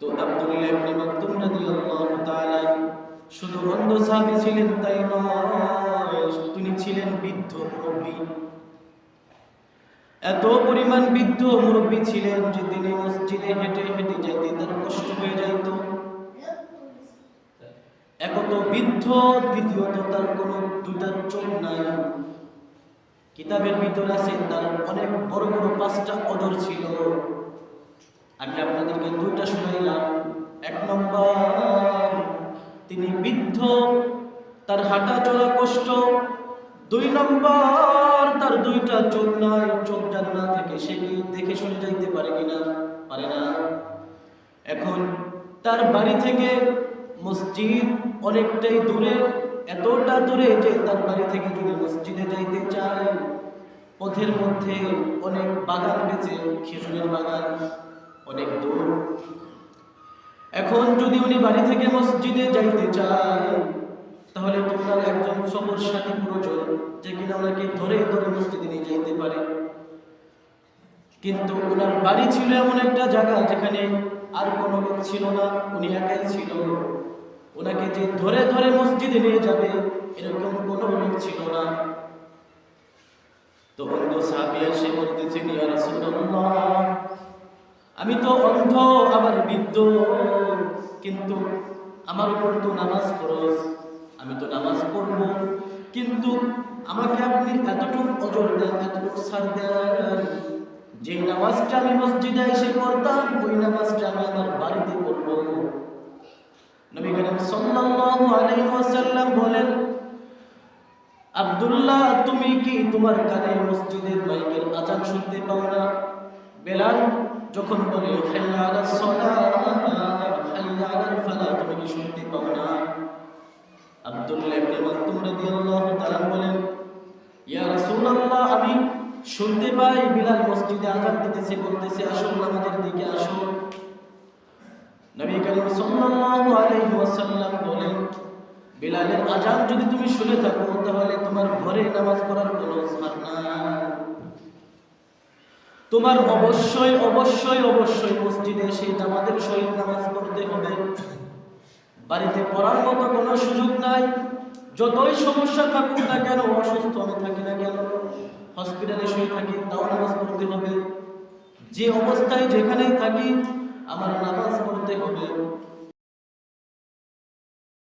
তো আব্দুল্লাহ ইবনে শুধু অন্ধ সাহাবী ছিলেন তাই নয় তিনি ছিলেন বৃদ্ধ মুরব্বী। এত পরিমাণ বৃদ্ধ মুরব্বী ছিলেন যে তিনি মসজিদে হেঁটে হেঁটে যাইতে তার কষ্ট হয়ে যাইত। এক তো বৃদ্ধ, দ্বিতীয়ত তার কোনো দুটা চোখ নাই। কিতাবের ভিতর আছে, তার অনেক বড় বড় পাঁচটা অদর ছিল। আমি আপনাদেরকে দুইটা শুনাইলাম। এক নম্বর, তিনি বৃদ্ধ, তার হাঁটা চলা কষ্ট দুই নম্বর, তার দুইটা চোখ নাই, চোখ যার না থেকে, সে কি দেখে শুনে যাইতে পারে কিনা? পারে না। এখন তার বাড়ি থেকে মসজিদ অনেকটাই দূরে, এতটা দূরে যে তার বাড়ি থেকে যদি মসজিদে যাইতে চায়, পথের মধ্যে অনেক বাগান রয়েছে খেজুরের বাগান অনেক দূর। এখন যদি উনি বাড়ি থেকে মসজিদে যাইতে চায় তাহলে তোমরা একজন সফর সাথী প্রয়োজন যে কিনা ওনাকে ধরে ধরে মসজিদে নিয়ে যাইতে পারে। কিন্তু ওনার বাড়ি ছিল এমন একটা জায়গা যেখানে আর কোনো লোক ছিল না, উনি একাই ছিল। ওনাকে যে ধরে ধরে মসজিদে নিয়ে যাবে, এরকম কোনো লোক ছিল না। তো অন্ধ সাহাবী ইয়া রাসূলুল্লাহ, আমি তো অন্ধ আবার বৃদ্ধ, কিন্তু আমার উপর তো নামাজ ফরজ। আমি তো নামাজ পড়ব। কিন্তু আমাকে আপনি এতটুকু অজর দেন, এতটুকু ছাড় দেন, যে নামাজটা আমি মসজিদে এসে পড়তাম, ওই নামাজটা আমি আমার বাড়িতে পড়ব। নবী করিম সাল্লাল্লাহু আলাইহি ওয়াসাল্লাম বলেন, আব্দুল্লাহ, তুমি কি তোমার কানে মসজিদের মাইকের আজান শুনতে পাও না? বেলাল যখন বলে, হাইয়া আলাস সালাহ হাইয়া আলাল ফালাহ, তুমি কি শুনতে পাও না? আব্দুল্লাহ ইবনে মাকতুম রাদিয়াল্লাহু তাআলা বলেন, ইয়া রাসূলুল্লাহ, আমি শুনতে পাই বিলাল মসজিদে আজান দিতেছে, বলতেছে, আসো আমাদের দিকে আসো। নবী করিম সাল্লাল্লাহু আলাইহি ওয়াসাল্লাম বলেন, বিলালের আজান যদি তুমি শুনে থাকো, তাহলে তোমার ঘরে নামাজ পড়ার কোনো স্থান নাই। তোমার অবশ্যই অবশ্যই অবশ্যই মসজিদে এসে নামাজের সহিত নামাজ পড়তে হবে। বাড়িতে পড়ার মতো কোনো সুযোগ নাই। যতই সমস্যা থাকুক না কেন, অসুস্থ আমি থাকি না কেন হসপিটালে শুয়ে থাকি, তাও নামাজ পড়তে হবে। যে অবস্থায় যেখানেই থাকি, আমার নামাজ পড়তে হবে।